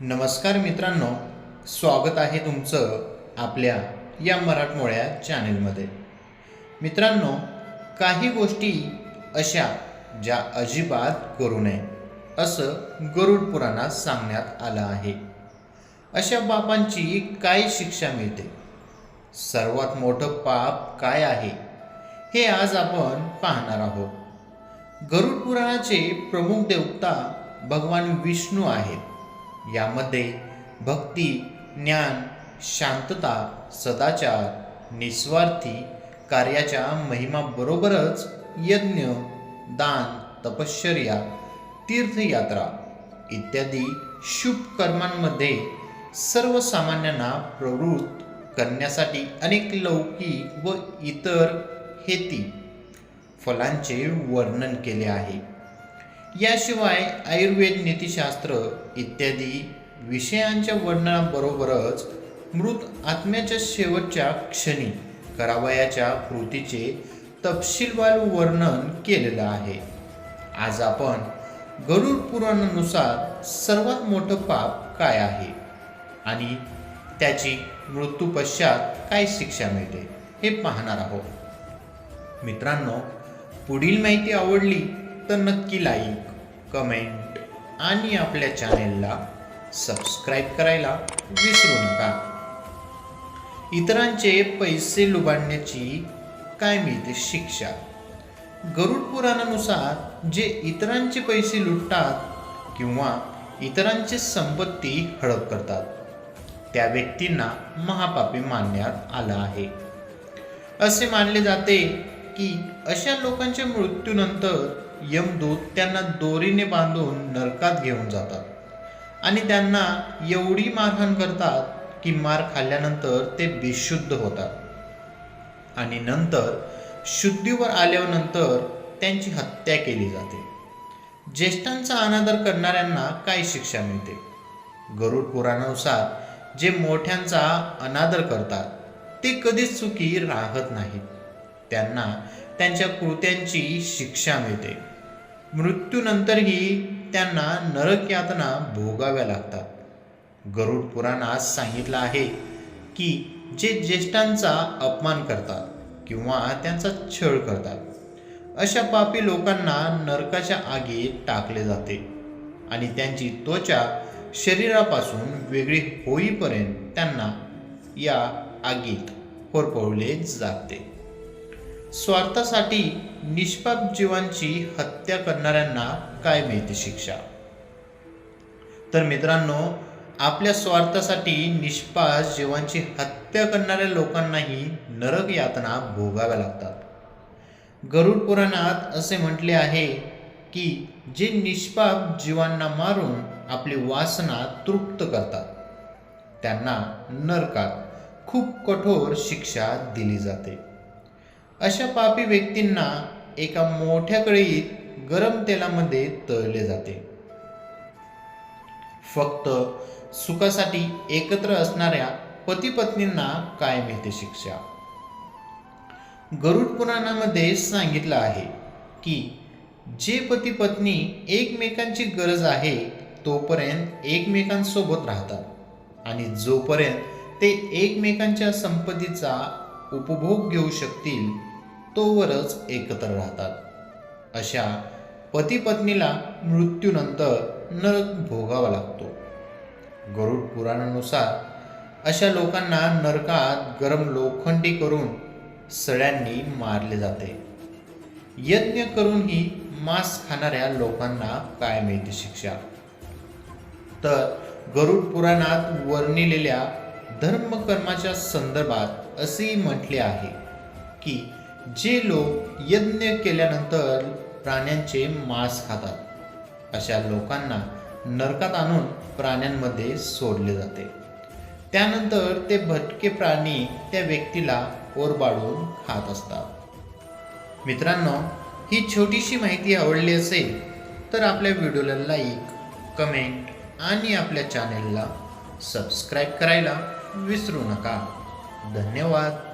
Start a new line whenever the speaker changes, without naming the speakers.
नमस्कार मित्रांनो स्वागत आहे तुमचं आपल्या या मराठमोळ्या चॅनेलमध्ये. मित्रांनो काही गोष्टी अशा ज्या अजिबात करू नये असं गरुड पुराणात सांगण्यात आलं आहे. अशा बापांची काय शिक्षा मिळते? सर्वात मोठं पाप काय आहे? हे आज आपण पाहणार आहोत. गरुड पुराणाचे प्रमुख देवता भगवान विष्णू आहेत. यामध्ये भक्ती ज्ञान शांतता सदाचार निस्वार्थी कार्याच्या महिमाबरोबरच यज्ञ दान तपश्चर्या तीर्थयात्रा इत्यादी शुभ कर्मांमध्ये सर्वसामान्यांना प्रवृत्त करण्यासाठी अनेक लौकिक व इतर हेती फलांचे वर्णन केले आहे. याशिवाय आयुर्वेद नीतिशास्त्र इत्यादी विषयांच्या वर्णनाबरोबरच मृत आत्म्याच्या शेवटच्या क्षणी करावयाच्या कृतीचे तपशीलवार वर्णन केलेलं आहे. आज आपण गरुड पुराणानुसार सर्वात मोठं पाप काय आहे? आणि त्याची मृत्यू पश्चात काय शिक्षा मिळते? हे पाहणार आहोत. मित्रांनो पुढील माहिती आवडली तर नक्की लाईक कमेंट आणि आपल्या चॅनेलला सबस्क्राईब करायला विसरू नका. इतरांचे पैसे लुबाडण्याची काय मिळते शिक्षा? गरुड पुराणानुसार जे इतरांचे पैसे लुटतात किंवा इतरांची संपत्ती हडप करतात त्या व्यक्तींना महापापी मानण्यात आलं आहे. असे मानले जाते की अशा लोकांच्या मृत्यूनंतर यमदूत त्यांना दोरीने बांधून नरकात घेऊन जातात. आणि त्यांना एवढी मारहाण करतात की मार खाल्ल्यानंतर ते बेशुद्ध होतात. आणि नंतर शुद्धीवर आल्यानंतर त्यांची हत्या केली जाते. ज्येष्ठांचा अनादर करणाऱ्यांना काय शिक्षा मिळते. गरुड पुराणानुसार जे मोठ्यांचा अनादर करतात ते कधीच चुकी राहत नाहीत. त्यांना त्यांच्या कृत्यांची शिक्षा मिळते. मृत्यूनंतरही त्यांना नरक यातना भोगाव्या लागतात. गरुड पुराणात सांगितलं आहे की जे ज्येष्ठांचा अपमान करतात किंवा त्यांचा छळ करतात अशा पापी लोकांना नरकाच्या आगीत टाकले जाते आणि त्यांची त्वचा शरीरापासून वेगळी होईपर्यंत त्यांना या आगीत होरपवले जाते. स्वार्थासाठी निष्पाप जीवांची हत्या करणाऱ्यांना काय मिळते शिक्षा? तर मित्रांनो आपल्या स्वार्थासाठी निष्पास जीवांची हत्या करणाऱ्या लोकांनाही नरक यातना भोगाव्या लागतात. गरुड पुराणात असे म्हटले आहे की जे निष्पाप जीवांना मारून आपली वासना तृप्त करतात त्यांना नरकात खूप कठोर शिक्षा दिली जाते. अशा पापी व्यक्तींना एका मोठ्या कळीत गरम तेलामध्ये तळले जाते. फक्त सुखासाठी एकत्र असणाऱ्या पती पत्नींना काय मिळते शिक्षा? गरुड पुराणामध्ये सांगितलं आहे की जे पती पत्नी एकमेकांची गरज आहे तोपर्यंत एकमेकांसोबत राहतात आणि जोपर्यंत ते एकमेकांच्या संपत्तीचा उपभोग घेऊ शकतील तोवरच एकत्र राहतात. अशा पती पत्नीला मृत्यूनंतर नरक भोगावा लागतो. गरुड पुराणानुसार अशा लोकांना नरकात गरम लोखंडी करून सळ्यांनी मारले जाते. यज्ञ करूनही मांस खाणाऱ्या लोकांना काय मिळते शिक्षा? तर गरुड पुराणात वर्णिलेल्या धर्मकर्माच्या संदर्भात असेही म्हटले आहे की जे लोक यज्ञ केल्यानंतर प्राण्यांचे मांस खातात अशा लोकांना नरकात आणून प्राण्यांमध्ये सोडले जाते. त्यानंतर ते भटके प्राणी त्या व्यक्तीला ओरबाडून खात असतात. मित्रांनो ही छोटीशी माहिती आवडली असेल तर आपल्या व्हिडिओला लाईक कमेंट आणि आपल्या चॅनेलला सबस्क्राईब करायला विसरू नका. धन्यवाद.